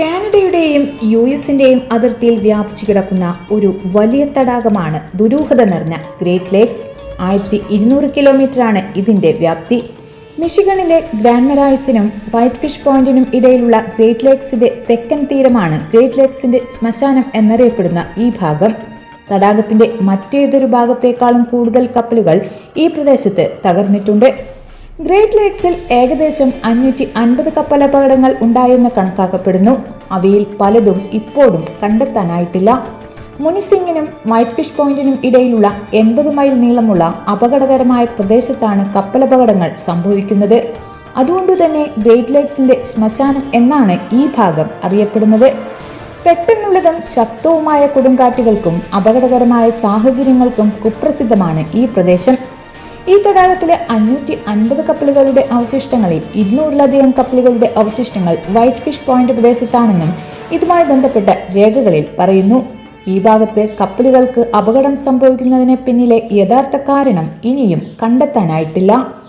കാനഡയുടെയും U എസിന്റെയും അതിർത്തിയിൽ വ്യാപിച്ചു കിടക്കുന്ന ഒരു വലിയ തടാകമാണ് ദുരൂഹത നിറഞ്ഞ ഗ്രേറ്റ് ലേക്സ്. ആയിരത്തി ഇരുന്നൂറ് കിലോമീറ്ററാണ് ഇതിന്റെ വ്യാപ്തി. മിഷിഗണിലെ ഗ്രാൻഡ് മെറായ്സിനും വൈറ്റ് ഫിഷ് പോയിന്റിനും ഇടയിലുള്ള ഗ്രേറ്റ് ലേക്സിന്റെ തെക്കൻ തീരമാണ് ഗ്രേറ്റ് ലേക്സിന്റെ ശ്മശാനം എന്നറിയപ്പെടുന്ന ഈ ഭാഗം. തടാകത്തിന്റെ മറ്റേതൊരു ഭാഗത്തേക്കാളും കൂടുതൽ കപ്പലുകൾ ഈ പ്രദേശത്ത് തകർന്നിട്ടുണ്ട്. ഗ്രേറ്റ് ലേക്സിൽ ഏകദേശം അഞ്ഞൂറ്റി അൻപത് കപ്പലപകടങ്ങൾ ഉണ്ടായെന്ന് കണക്കാക്കപ്പെടുന്നു. അവയിൽ പലതും ഇപ്പോഴും കണ്ടെത്താനായിട്ടില്ല. മുനിസിംഗിനും വൈറ്റ് ഫിഷ് പോയിന്റിനും ഇടയിലുള്ള എൺപത് മൈൽ നീളമുള്ള അപകടകരമായ പ്രദേശത്താണ് കപ്പലപകടങ്ങൾ സംഭവിക്കുന്നത്. അതുകൊണ്ടുതന്നെ ഗ്രേറ്റ് ലേക്സിന്റെ ശ്മശാനം എന്നാണ് ഈ ഭാഗം അറിയപ്പെടുന്നത്. പെട്ടെന്നുള്ളതും ശക്തവുമായ കൊടുങ്കാറ്റുകൾക്കും അപകടകരമായ സാഹചര്യങ്ങൾക്കും കുപ്രസിദ്ധമാണ് ഈ പ്രദേശം. ഈ തടാകത്തിലെ അഞ്ഞൂറ്റി അൻപത് കപ്പലുകളുടെ അവശിഷ്ടങ്ങളിൽ ഇരുന്നൂറിലധികം കപ്പലുകളുടെ അവശിഷ്ടങ്ങൾ വൈറ്റ് ഫിഷ് പോയിന്റ് പ്രദേശത്താണെന്നും ഇതുമായി ബന്ധപ്പെട്ട രേഖകളിൽ പറയുന്നു. ഈ ഭാഗത്ത് കപ്പലുകൾക്ക് അപകടം സംഭവിക്കുന്നതിന് പിന്നിലെ യഥാർത്ഥ കാരണം ഇനിയും കണ്ടെത്താനായിട്ടില്ല.